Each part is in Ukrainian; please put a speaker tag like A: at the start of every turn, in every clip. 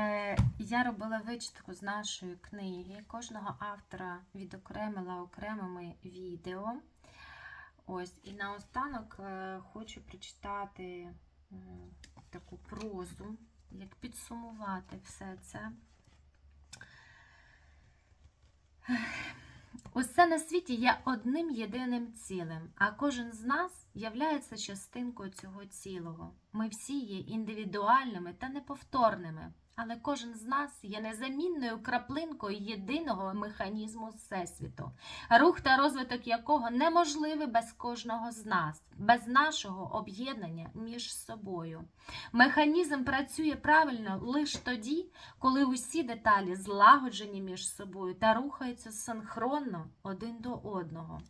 A: Е, Я робила вичитку з нашої книги. Кожного автора відокремила окремими відео. Ось, і наостанок е, хочу прочитати таку прозу, як підсумувати все це. Усе на світі є одним єдиним цілим, а кожен з нас являється частинкою цього цілого. Ми всі є індивідуальними та неповторними, але кожен з нас є незамінною краплинкою єдиного механізму Всесвіту, рух та розвиток якого неможливий без кожного з нас, без нашого об'єднання між собою. Механізм працює правильно лише тоді, коли усі деталі злагоджені між собою та рухаються синхронно один до одного.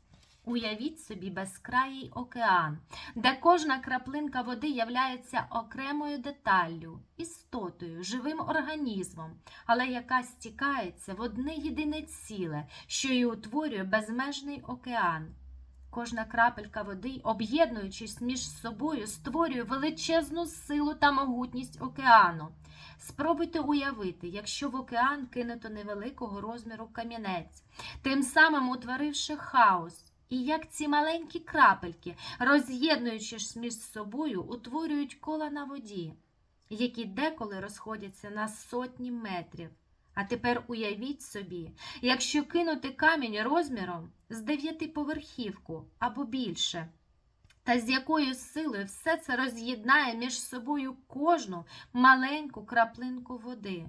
A: Уявіть собі безкраїй океан, де кожна краплинка води являється окремою деталлю, істотою, живим організмом, але яка стікається в одне єдине ціле, що й утворює безмежний океан. Кожна крапелька води, об'єднуючись між собою, створює величезну силу та могутність океану. Спробуйте уявити, якщо в океан кинуто невеликого розміру камінець, тим самим утворивши хаос. І як ці маленькі крапельки, роз'єднуючись між собою, утворюють кола на воді, які деколи розходяться на сотні метрів. А тепер уявіть собі, якщо кинути камінь розміром з дев'ятиповерхівку або більше, та з якою силою все це роз'єднає між собою кожну маленьку краплинку води.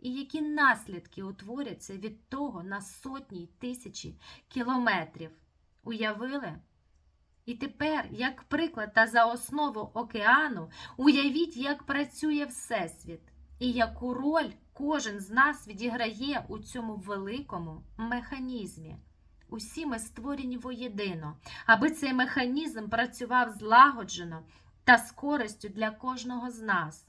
A: І які наслідки утворяться від того на сотні тисячі кілометрів. Уявили? І тепер, як приклад та за основу океану, уявіть, як працює Всесвіт, і яку роль кожен з нас відіграє у цьому великому механізмі. Усі ми створені воєдино, аби цей механізм працював злагоджено та з користю для кожного з нас,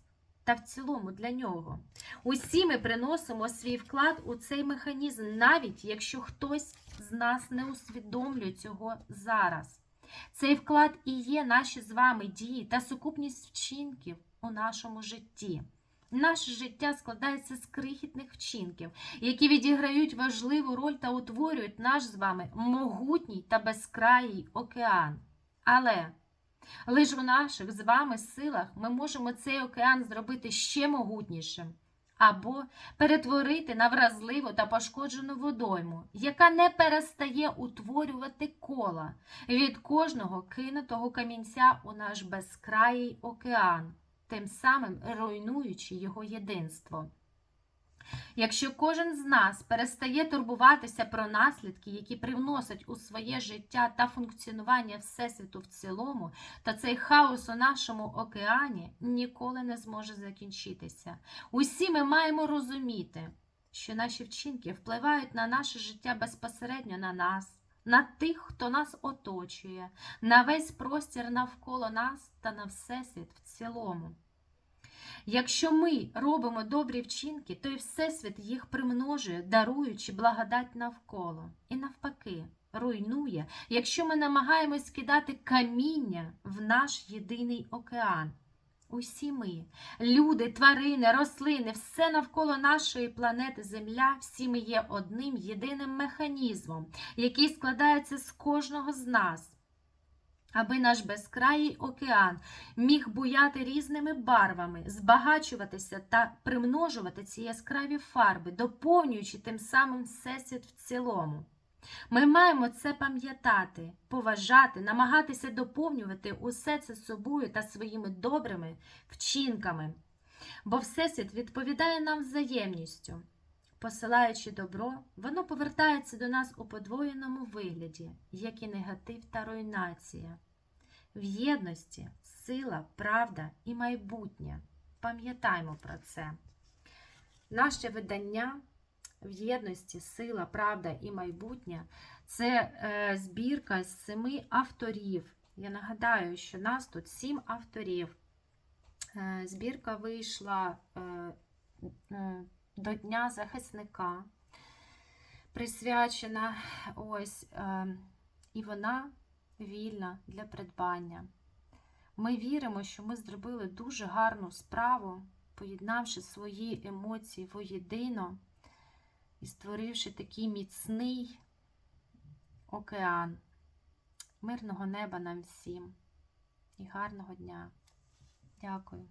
A: та в цілому для нього. Усі ми приносимо свій вклад у цей механізм, навіть якщо хтось з нас не усвідомлює цього зараз. Цей вклад і є наші з вами дії та сукупність вчинків у нашому житті. Наше життя складається з крихітних вчинків, які відіграють важливу роль та утворюють наш з вами могутній та безкраїй океан. Але лише у наших з вами силах ми можемо цей океан зробити ще могутнішим або перетворити на вразливу та пошкоджену водойму, яка не перестає утворювати кола від кожного кинутого камінця у наш безкраїй океан, тим самим руйнуючи його єдинство. Якщо кожен з нас перестає турбуватися про наслідки, які привносять у своє життя та функціонування Всесвіту в цілому, то цей хаос у нашому океані ніколи не зможе закінчитися. Усі ми маємо розуміти, що наші вчинки впливають на наше життя безпосередньо на нас. На тих, хто нас оточує, на весь простір навколо нас та на Всесвіт в цілому. Якщо ми робимо добрі вчинки, то і Всесвіт їх примножує, даруючи благодать навколо. І навпаки, руйнує, якщо ми намагаємось кидати каміння в наш єдиний океан. Усі ми, люди, тварини, рослини, все навколо нашої планети Земля, всі ми є одним єдиним механізмом, який складається з кожного з нас. Аби наш безкраїй океан міг буяти різними барвами, збагачуватися та примножувати ці яскраві фарби, доповнюючи тим самим всесвіт в цілому. Ми маємо це пам'ятати, поважати, намагатися доповнювати усе це собою та своїми добрими вчинками, бо Всесвіт відповідає нам взаємністю. Посилаючи добро, воно повертається до нас у подвоєному вигляді, як і негатив та руйнація. В єдності сила, правда і майбутнє. Пам'ятаймо про це. Наше видання в єдності сила, правда і майбутнє це е, збірка з семи авторів. Я нагадаю, що нас тут сім авторів. Е, збірка вийшла е, до Дня захисника присвячена ось, е, і вона вільна для придбання. Ми віримо, що ми зробили дуже гарну справу, поєднавши свої емоції воєдино і створивши такий міцний океан. Мирного неба нам всім і гарного дня! Дякую.